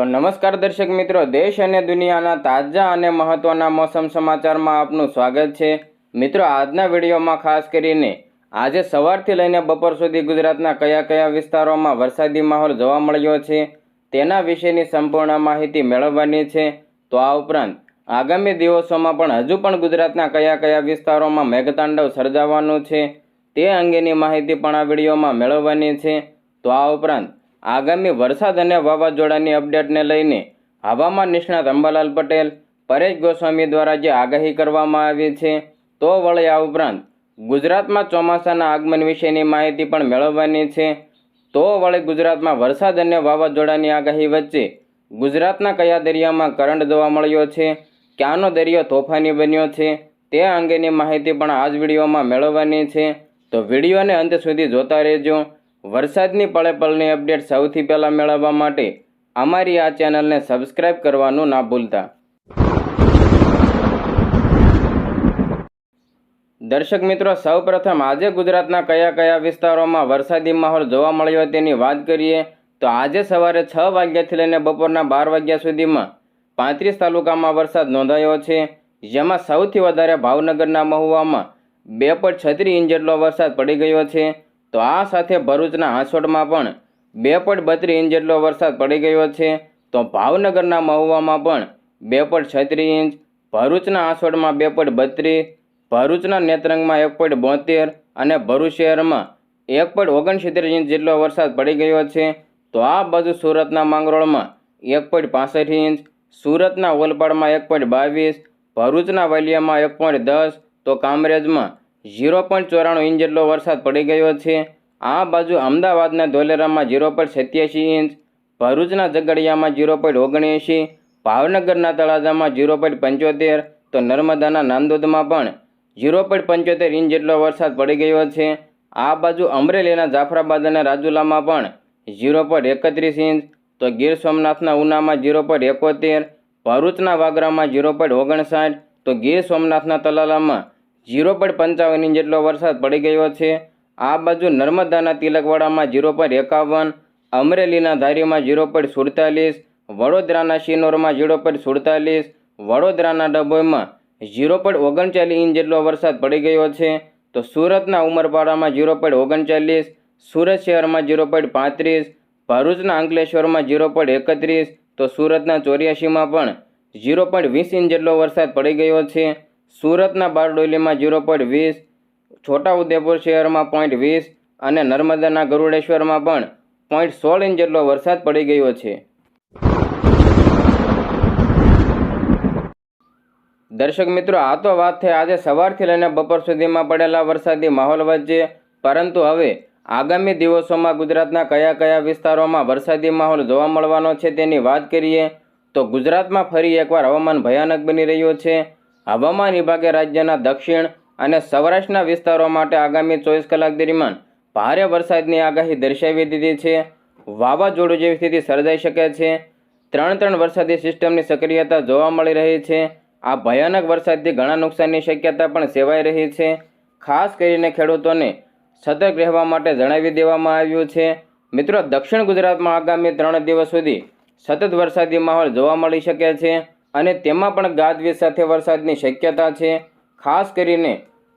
તો નમસ્કાર દર્શક મિત્રો, દેશ અને દુનિયાના તાજા અને મહત્વના મોસમ સમાચારમાં આપનું સ્વાગત છે. મિત્રો, આજના વિડીયોમાં ખાસ કરીને આજે સવારથી લઈને બપોર સુધી ગુજરાતના કયા કયા વિસ્તારોમાં વરસાદી માહોલ જોવા મળ્યો છે, તેના વિશેની સંપૂર્ણ માહિતી મેળવવાની છે. તો આ ઉપરાંત આગામી દિવસોમાં પણ હજુ પણ ગુજરાતના કયા કયા વિસ્તારોમાં મેઘતાંડવ સર્જાવાનું છે, તે અંગેની માહિતી પણ આ વિડીયોમાં મેળવવાની છે. તો આ ઉપરાંત આગામી વરસાદ અને વાવાઝોડાની અપડેટને લઈને હવામાન નિષ્ણાત અંબાલાલ પટેલ, પરેશ ગોસ્વામી દ્વારા જે આગાહી કરવામાં આવી છે, તો વળી આ ઉપરાંત ગુજરાતમાં ચોમાસાના આગમન વિશેની માહિતી પણ મેળવવાની છે. તો વળી ગુજરાતમાં વરસાદ અને વાવાઝોડાની આગાહી વચ્ચે ગુજરાતના કયા દરિયામાં કરંટ જોવા મળ્યો છે, ક્યાંનો દરિયો તોફાની બન્યો છે, તે અંગેની માહિતી પણ આ જ વિડીયોમાં મેળવવાની છે. તો વિડીયોને અંત સુધી જોતા રહેજો. વરસાદની પળે પળની અપડેટ સૌથી પહેલાં મેળવવા માટે અમારી આ ચેનલને સબસ્ક્રાઇબ કરવાનું ના ભૂલતા. દર્શક મિત્રો, સૌપ્રથમ આજે ગુજરાતના કયા કયા વિસ્તારોમાં વરસાદી માહોલ જોવા મળ્યો તેની વાત કરીએ, તો આજે સવારે છ વાગ્યાથી લઈને બપોરના બાર વાગ્યા સુધીમાં પાંત્રીસ તાલુકામાં વરસાદ નોંધાયો છે, જેમાં સૌથી વધારે ભાવનગરના મહુવામાં બે પોઈન્ટ છત્રીસ ઇંચ જેટલો વરસાદ પડી ગયો છે. તો આ સાથે ભરૂચના હાંસોડમાં પણ બે પોઈન્ટ બત્રીસ ઇંચ જેટલો વરસાદ પડી ગયો છે. તો ભાવનગરના મહુવામાં પણ બે પોઈન્ટ છત્રીસ ઇંચ, ભરૂચના હાંસોટમાં બે પોઈન્ટ બત્રીસ, ભરૂચના નેત્રંગમાં એક પોઈન્ટ બોતેર અને ભરૂચ શહેરમાં એક પોઈન્ટ ઓગણસિત્તેર ઇંચ જેટલો વરસાદ પડી ગયો છે. તો આ બાજુ સુરતના માંગરોળમાં એક પોઈન્ટ પાસઠ ઇંચ, સુરતના ઓલપાડમાં એક પોઈન્ટ બાવીસ, ભરૂચના વાલિયામાં એક પોઈન્ટ દસ, તો કામરેજમાં ઝીરો પોઈન્ટ ચોરાણું ઇંચ જેટલો વરસાદ પડી ગયો છે. આ બાજુ અમદાવાદના ધોલેરામાં ઝીરો પોઈન્ટ સત્યાસી ઇંચ, ભરૂચના ઝઘડિયામાં ઝીરો પોઈન્ટ ઓગણએંશી, ભાવનગરના તળાજામાં ઝીરો પોઈન્ટ પંચોતેર, તો નર્મદાના નાંદોદમાં પણ ઝીરો પોઈન્ટ પંચોતેર ઇંચ જેટલો વરસાદ પડી ગયો છે. આ બાજુ અમરેલીના જાફરાબાદ અને રાજુલામાં પણ ઝીરો પોઈન્ટ એકત્રીસ ઇંચ, તો ગીર સોમનાથના ઉનામાં ઝીરો પોઈન્ટ એકોતેર, ભરૂચના વાગરામાં ઝીરો પોઈન્ટ ઓગણસાઠ, તો ગીર સોમનાથના તલાલામાં ઝીરો પોઈન્ટ પંચાવન ઇંચ જેટલો વરસાદ પડી ગયો છે. આ બાજુ નર્મદાના તિલકવાડામાં ઝીરો પોઈન્ટ એકાવન, અમરેલીના ધારીમાં ઝીરો પોઈન્ટ સુડતાલીસ, વડોદરાના શિનોરમાં ઝીરો પોઈન્ટ સુડતાલીસ, વડોદરાના ડભોઈમાં ઝીરો પોઈન્ટ ઓગણચાલીસ ઇંચ જેટલો વરસાદ પડી ગયો છે. તો સુરતના ઉમરપાડામાં ઝીરો પોઈન્ટ ઓગણચાલીસ, સુરત શહેરમાં ઝીરો પોઈન્ટ પાંત્રીસ, ભરૂચના અંકલેશ્વરમાં ઝીરો પોઈન્ટ એકત્રીસ, તો સુરતના ચોર્યાસીમાં પણ ઝીરો પોઈન્ટ વીસ ઇંચ જેટલો વરસાદ પડી ગયો છે. સુરતના બારડોલીમાં ઝીરો પોઈન્ટ વીસ, છોટાઉદેપુર શહેરમાં પોઈન્ટ વીસ અને નર્મદાના ગરુડેશ્વરમાં પણ પોઈન્ટ સોળ ઇંચ જેટલો વરસાદ પડી ગયો છે. દર્શક મિત્રો, આ તો વાત થઈ આજે સવારથી લઈને બપોર સુધીમાં પડેલા વરસાદી માહોલ વચ્ચે, પરંતુ હવે આગામી દિવસોમાં ગુજરાતના કયા કયા વિસ્તારોમાં વરસાદી માહોલ જોવા મળવાનો છે તેની વાત કરીએ, તો ગુજરાતમાં ફરી એકવાર હવામાન ભયાનક બની રહ્યું છે. હવામાન વિભાગે રાજ્યના દક્ષિણ અને સૌરાષ્ટ્રના વિસ્તારો માટે આગામી ચોવીસ કલાક દરમિયાન ભારે વરસાદની આગાહી દર્શાવી દીધી છે. વાવાઝોડું જેવી સ્થિતિ સર્જાઈ શકે છે. ત્રણ ત્રણ વરસાદી સિસ્ટમની સક્રિયતા જોવા મળી રહી છે. આ ભયાનક વરસાદથી ઘણા નુકસાનની શક્યતા પણ સેવાઈ રહી છે. ખાસ કરીને ખેડૂતોને સતર્ક રહેવા માટે જણાવી દેવામાં આવ્યું છે. મિત્રો, દક્ષિણ ગુજરાતમાં આગામી ત્રણ દિવસ સુધી સતત વરસાદી માહોલ જોવા મળી શકે છે. અને તેમાં પણ ગાજવીજ સાથે વરસાદની શક્યતા છે. ખાસ કરીને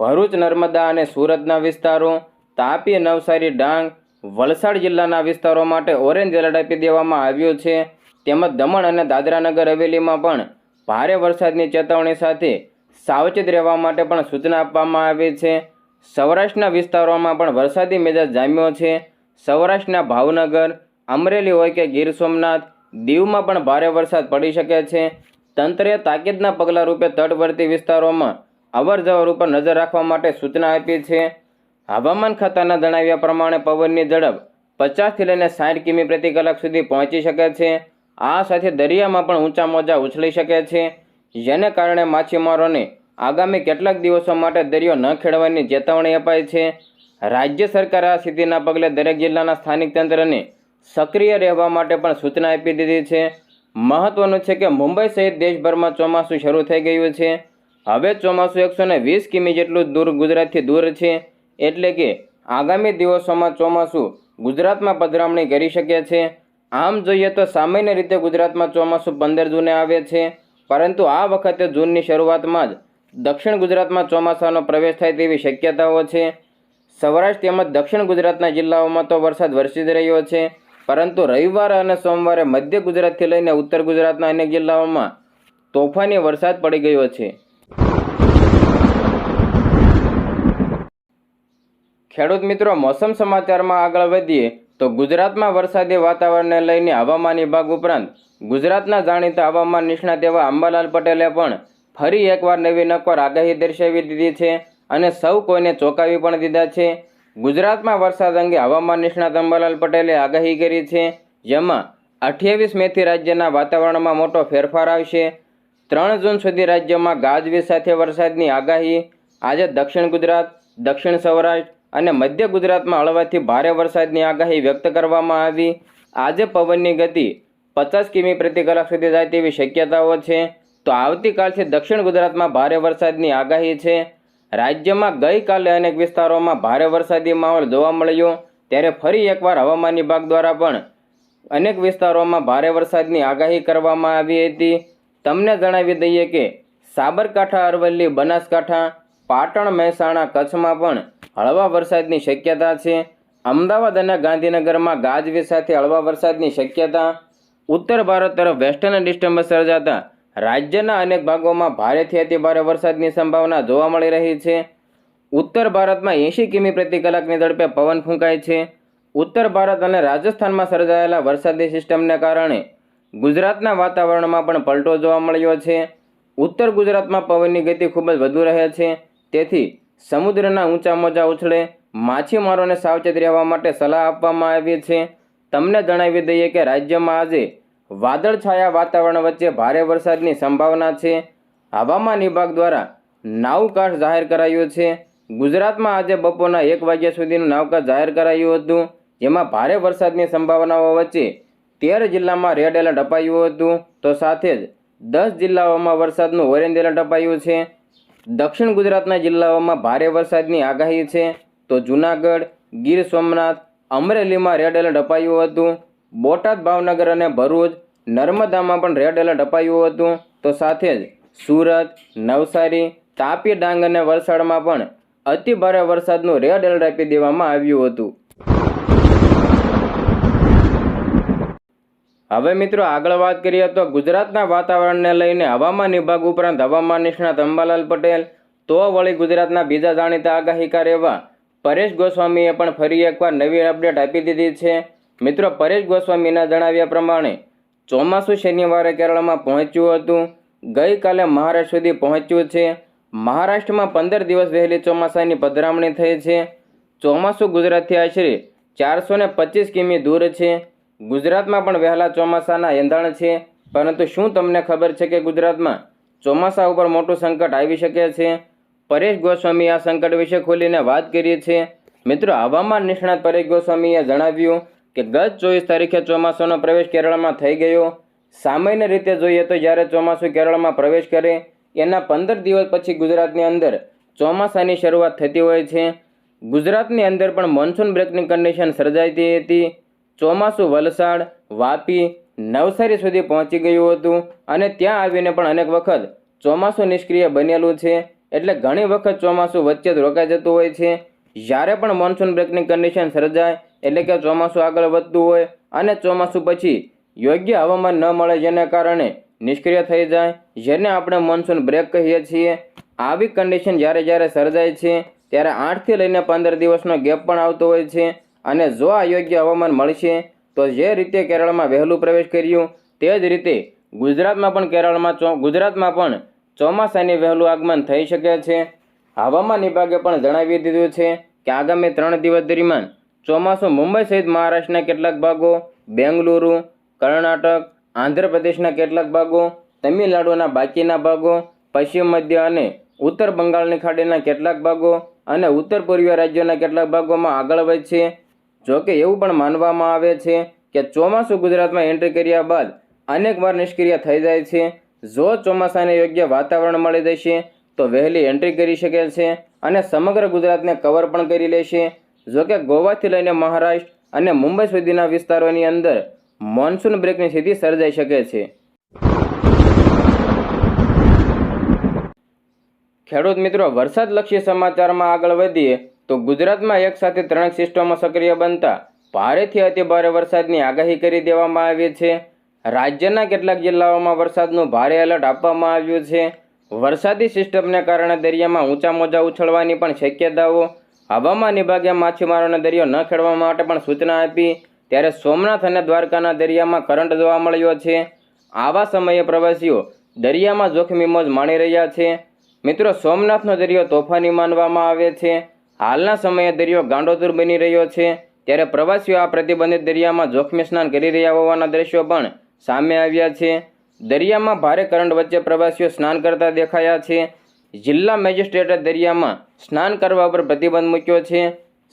ભરૂચ, નર્મદા અને સુરતના વિસ્તારો, તાપી, નવસારી, ડાંગ, વલસાડ જિલ્લાના વિસ્તારો માટે ઓરેન્જ એલર્ટ આપી દેવામાં આવ્યું છે. તેમજ દમણ અને દાદરાનગર હવેલીમાં પણ ભારે વરસાદની ચેતવણી સાથે સાવચેત રહેવા માટે પણ સૂચના આપવામાં આવી છે. સૌરાષ્ટ્રના વિસ્તારોમાં પણ વરસાદી મેજાજ જામ્યો છે. સૌરાષ્ટ્રના ભાવનગર, અમરેલી હોય કે ગીર સોમનાથ, દીવમાં પણ ભારે વરસાદ પડી શકે છે. તંત્રએ તાકીદના પગલાં રૂપે તટવર્તી વિસ્તારોમાં અવર જવર ઉપર નજર રાખવા માટે સૂચના આપી છે. હવામાન ખાતાના જણાવ્યા પ્રમાણે પવનની ઝડપ પચાસથી લઈને સાઠ કિમી પ્રતિ કલાક સુધી પહોંચી શકે છે. આ સાથે દરિયામાં પણ ઊંચા મોજા ઉછળી શકે છે. જેને કારણે માછીમારોને આગામી કેટલાક દિવસો માટે દરિયો ન ખેડવાની ચેતવણી અપાઈ છે. રાજ્ય સરકારે આ સ્થિતિના પગલે દરેક જિલ્લાના સ્થાનિક તંત્રને સક્રિય રહેવા માટે પણ સૂચના આપી દીધી છે. મહત્વનું છે કે મુંબઈ સહિત દેશભરમાં ચોમાસું શરૂ થઈ ગયું છે. હવે ચોમાસું એકસો વીસ કિમી જેટલું દૂર ગુજરાતથી દૂર છે. એટલે કે આગામી દિવસોમાં ચોમાસું ગુજરાતમાં પધરામણી કરી શકે છે. આમ જોઈએ તો સામાન્ય રીતે ગુજરાતમાં ચોમાસું પંદર જૂને આવે છે. પરંતુ આ વખતે જૂનની શરૂઆતમાં જ દક્ષિણ ગુજરાતમાં ચોમાસાનો પ્રવેશ થાય તેવી શક્યતાઓ છે. સૌરાષ્ટ્ર તેમજ દક્ષિણ ગુજરાતના જિલ્લાઓમાં તો વરસાદ વરસી રહ્યો છે. પરંતુ રવિવારે અને સોમવારે મધ્ય ગુજરાતથી લઈને ઉત્તર ગુજરાતના અનેક જિલ્લાઓમાં તોફાની વરસાદ પડી ગયો છે. ખેડૂત મિત્રો, મોસમ સમાચારમાં આગળ વધીએ તો ગુજરાતમાં વરસાદી વાતાવરણને લઈને હવામાન વિભાગ ઉપરાંત ગુજરાતના જાણીતા હવામાન નિષ્ણાત એવા અંબાલાલ પટેલે પણ ફરી એકવાર નવી નક્કોર આગાહી દર્શાવી દીધી છે અને સૌ કોઈને ચોંકાવી પણ દીધા છે. ગુજરાતમાં વરસાદ અંગે હવામાન નિષ્ણાત અંબાલાલ પટેલે આગાહી કરી છે. જેમાં અઠ્યાવીસ મેથી રાજ્યના વાતાવરણમાં મોટો ફેરફાર આવશે. ત્રણ જૂન સુધી રાજ્યમાં ગાજવીજ સાથે વરસાદની આગાહી. આજે દક્ષિણ ગુજરાત, દક્ષિણ સૌરાષ્ટ્ર અને મધ્ય ગુજરાતમાં હળવાથી ભારે વરસાદની આગાહી વ્યક્ત કરવામાં આવી. આજે પવનની ગતિ પચાસ કિમી પ્રતિ કલાક સુધી જાય તેવી શક્યતાઓ છે. તો આવતીકાલથી દક્ષિણ ગુજરાતમાં ભારે વરસાદની આગાહી છે. રાજ્યમાં ગઈકાલે અનેક વિસ્તારોમાં ભારે વરસાદી માહોલ જોવા મળ્યો. ત્યારે ફરી એકવાર હવામાન વિભાગ દ્વારા પણ અનેક વિસ્તારોમાં ભારે વરસાદની આગાહી કરવામાં આવી હતી. તમને જણાવી દઈએ કે સાબરકાંઠા, અરવલ્લી, બનાસકાંઠા, પાટણ, મહેસાણા કચ્છમાં પણ હળવા વરસાદની શક્યતા છે. અમદાવાદ અને ગાંધીનગરમાં ગાજવીજ સાથે હળવા વરસાદની શક્યતા. ઉત્તર ભારત તરફ વેસ્ટર્ન ડિસ્ટર્બન્સ સર્જાતા રાજ્યના અનેક ભાગોમાં ભારેથી અતિ ભારે વરસાદની સંભાવના જોવા મળી રહી છે. ઉત્તર ભારતમાં એંશી કિમી પ્રતિ કલાકની ઝડપે પવન ફૂંકાય છે. ઉત્તર ભારત અને રાજસ્થાનમાં સર્જાયેલા વરસાદી સિસ્ટમને કારણે ગુજરાતના વાતાવરણમાં પણ પલટો જોવા મળ્યો છે. ઉત્તર ગુજરાતમાં પવનની ગતિ ખૂબ જ વધુ રહે છે. તેથી સમુદ્રના ઊંચા મોજા ઉછળે, માછીમારોને સાવચેત રહેવા માટે સલાહ આપવામાં આવી છે. તમને જણાવી દઈએ કે રાજ્યમાં આજે વાદળછાયા વાતાવરણ વચ્ચે ભારે વરસાદની સંભાવના છે. હવામાન વિભાગ દ્વારા નાવકાશ જાહેર કરાયું છે. ગુજરાતમાં આજે બપોરના એક વાગ્યા સુધીનું નાવકાશ જાહેર કરાયું હતું, જેમાં ભારે વરસાદની સંભાવનાઓ વચ્ચે તેર જિલ્લામાં રેડ એલર્ટ અપાયું હતું. તો સાથે જ દસ જિલ્લાઓમાં વરસાદનું ઓરેન્જ એલર્ટ અપાયું છે. દક્ષિણ ગુજરાતના જિલ્લાઓમાં ભારે વરસાદની આગાહી છે. તો જૂનાગઢ, ગીર સોમનાથ, અમરેલીમાં રેડ એલર્ટ અપાયું હતું. બોટાદ, ભાવનગર અને ભરૂચ નર્મદામાં પણ રેડ એલર્ટ અપાયું હતું. તો સાથે જ સુરત, નવસારી તાપી ડાંગ અને વલસાડમાં પણ અતિભારે વરસાદનું રેડ એલર્ટ આપી દેવામાં આવ્યું હતું. હવે મિત્રો આગળ વાત કરીએ તો ગુજરાતના વાતાવરણને લઈને હવામાન વિભાગ ઉપરાંત હવામાન નિષ્ણાત અંબાલાલ પટેલ, તો વળી ગુજરાતના બીજા જાણીતા આગાહીકાર એવા પરેશ ગોસ્વામીએ પણ ફરી એકવાર નવી અપડેટ આપી દીધી છે. મિત્રો પરેશ ગોસ્વામીના જણાવ્યા પ્રમાણે ચોમાસું શનિવારે કેરળમાં પહોંચ્યું હતું. ગઈકાલે મહારાષ્ટ્ર સુધી પહોંચ્યું છે. મહારાષ્ટ્રમાં પંદર દિવસ વહેલી ચોમાસાની પધરામણી થઈ છે. ચોમાસું ગુજરાતથી આશરે ચારસો ને પચીસ કિમી દૂર છે. ગુજરાતમાં પણ વહેલા ચોમાસાના એંધાણ છે. પરંતુ શું તમને ખબર છે કે ગુજરાતમાં ચોમાસા ઉપર મોટું સંકટ આવી શકે છે? પરેશ ગોસ્વામી આ સંકટ વિશે ખોલીને વાત કરી છે. મિત્રો હવામાન નિષ્ણાત પરેશ ગોસ્વામીએ જણાવ્યું કે ગત ચોવીસ તારીખે ચોમાસાનો પ્રવેશ કેરળમાં થઈ ગયો. સામાન્ય રીતે જોઈએ તો જ્યારે ચોમાસું કેરળમાં પ્રવેશ કરે, એના પંદર દિવસ પછી ગુજરાતની અંદર ચોમાસાની શરૂઆત થતી હોય છે. ગુજરાતની અંદર પણ મોન્સૂન બ્રેકની કન્ડિશન સર્જાતી હતી. ચોમાસું વલસાડ, વાપી, નવસારી સુધી પહોંચી ગયું હતું અને ત્યાં આવીને પણ અનેક વખત ચોમાસું નિષ્ક્રિય બનેલું છે. એટલે ઘણી વખત ચોમાસું વચ્ચે જ રોકાઈ જતું હોય છે. જ્યારે પણ મોન્સૂન બ્રેકની કન્ડિશન સર્જાય એટલે કે ચોમાસું આગળ વધતું હોય અને ચોમાસું પછી યોગ્ય હવામાન ન મળે જેને કારણે નિષ્ક્રિય થઈ જાય, જેને આપણે મોન્સૂન બ્રેક કહીએ છીએ. આવી કન્ડિશન જ્યારે જ્યારે સર્જાય છે, ત્યારે આઠથી લઈને પંદર દિવસનો ગેપ પણ આવતો હોય છે અને જો આ યોગ્ય હવામાન મળશે, તો જે રીતે કેરળમાં વહેલું પ્રવેશ કર્યું, તે જ રીતે ગુજરાતમાં પણ કેરળમાં ચો, ગુજરાતમાં પણ ચોમાસાની વહેલું આગમન થઈ શકે છે. હવામાન વિભાગે પણ જણાવી દીધું છે કે આગામી ત્રણ દિવસ દરમિયાન ચોમાસું મુંબઈ સહિત મહારાષ્ટ્રના કેટલાક ભાગો, બેંગલુરુ, કર્ણાટક, આંધ્રપ્રદેશના કેટલાક ભાગો, તમિલનાડુના બાકીના ભાગો, પશ્ચિમ મધ્ય અને ઉત્તર બંગાળની ખાડીના કેટલાક ભાગો અને ઉત્તર પૂર્વીય રાજ્યોના કેટલાક ભાગોમાં આગળ વધશે જોકે એવું પણ માનવામાં આવે છે કે ચોમાસું ગુજરાતમાં એન્ટ્રી કર્યા બાદ અનેકવાર નિષ્ક્રિય થઈ જાય છે. જો ચોમાસાને યોગ્ય વાતાવરણ મળી જશે તો વહેલી એન્ટ્રી કરી શકે છે અને સમગ્ર ગુજરાતને કવર પણ કરી લેશે. જોકે ગોવાથી લઈને મહારાષ્ટ્ર અને મુંબઈ સુધીના વિસ્તારોની અંદર મોન્સૂન બ્રેકની સ્થિતિ સર્જાઈ શકે છે. ખેડૂત મિત્રો, વરસાદલક્ષી સમાચારમાં આગળ વધીએ તો ગુજરાતમાં એક સાથે ત્રણ સિસ્ટમો સક્રિય બનતા ભારેથી અતિભારે વરસાદની આગાહી કરી દેવામાં આવી છે. રાજ્યના કેટલાક જિલ્લાઓમાં વરસાદનું ભારે એલર્ટ આપવામાં આવ્યું છે. વરસાદી સિસ્ટમને કારણે દરિયામાં ઊંચા મોજા ઉછળવાની પણ શક્યતાઓ હવામાન વિભાગે માછીમારોને દરિયો ન ખેડવા માટે પણ સૂચના આપી. ત્યારે સોમનાથ અને દ્વારકાના દરિયામાં કરંટ જોવા મળ્યો છે. આવા સમયે પ્રવાસીઓ દરિયામાં જોખમી મોજ માણી રહ્યા છે. મિત્રો, સોમનાથનો દરિયો તોફાની માનવામાં આવે છે. હાલના સમયે દરિયો ગાંડોતુર બની રહ્યો છે. ત્યારે પ્રવાસીઓ આ પ્રતિબંધિત દરિયામાં જોખમી સ્નાન કરી રહ્યા હોવાના દ્રશ્યો પણ સામે આવ્યા છે. દરિયામાં ભારે કરંટ વચ્ચે પ્રવાસીઓ સ્નાન કરતા દેખાયા છે. જિલ્લા મેજિસ્ટ્રેટે દરિયામાં સ્નાન કરવા પર પ્રતિબંધ મૂક્યો છે.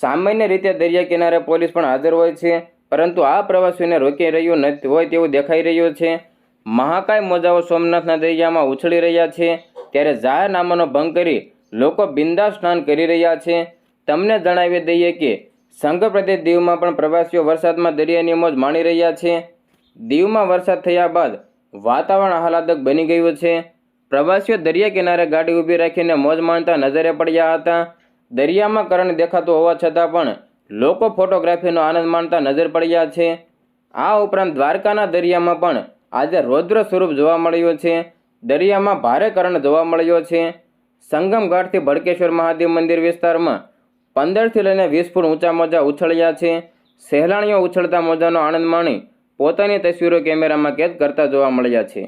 સામાન્ય રીતે દરિયા કિનારે પોલીસ પણ હાજર હોય છે, પરંતુ આ પ્રવાસીઓને રોકી રહ્યું નથી હોય તેવું દેખાઈ રહ્યું છે. મહાકાય મોજાઓ સોમનાથના દરિયામાં ઉછળી રહ્યા છે, ત્યારે જાહેરનામાનો ભંગ કરી લોકો બિંદાસ સ્નાન કરી રહ્યા છે. તમને જણાવી દઈએ કે સંઘ પ્રદેશ દીવમાં પણ પ્રવાસીઓ વરસાદમાં દરિયાની મોજ માણી રહ્યા છે. દીવમાં વરસાદ થયા બાદ વાતાવરણ આહલાદક બની ગયું છે. પ્રવાસીઓ દરિયા કિનારે ગાડી ઊભી રાખીને મોજ માણતા નજરે પડ્યા હતા. દરિયામાં કરંટ દેખાતો હોવા છતાં પણ લોકો ફોટોગ્રાફીનો આનંદ માણતા નજર પડ્યા છે. આ ઉપરાંત દ્વારકાના દરિયામાં પણ આજે રૌદ્ર સ્વરૂપ જોવા મળ્યું છે. દરિયામાં ભારે કરંટ જોવા મળ્યો છે. સંગમ ઘાટથી ભડકેશ્વર મહાદેવ મંદિર વિસ્તારમાં પંદરથી લઈને વીસ ફૂટ ઊંચા મોજા ઉછળ્યા છે. સહેલાણીઓ ઉછળતા મોજાનો આનંદ માણી પોતાની તસવીરો કેમેરામાં કેદ કરતા જોવા મળ્યા છે.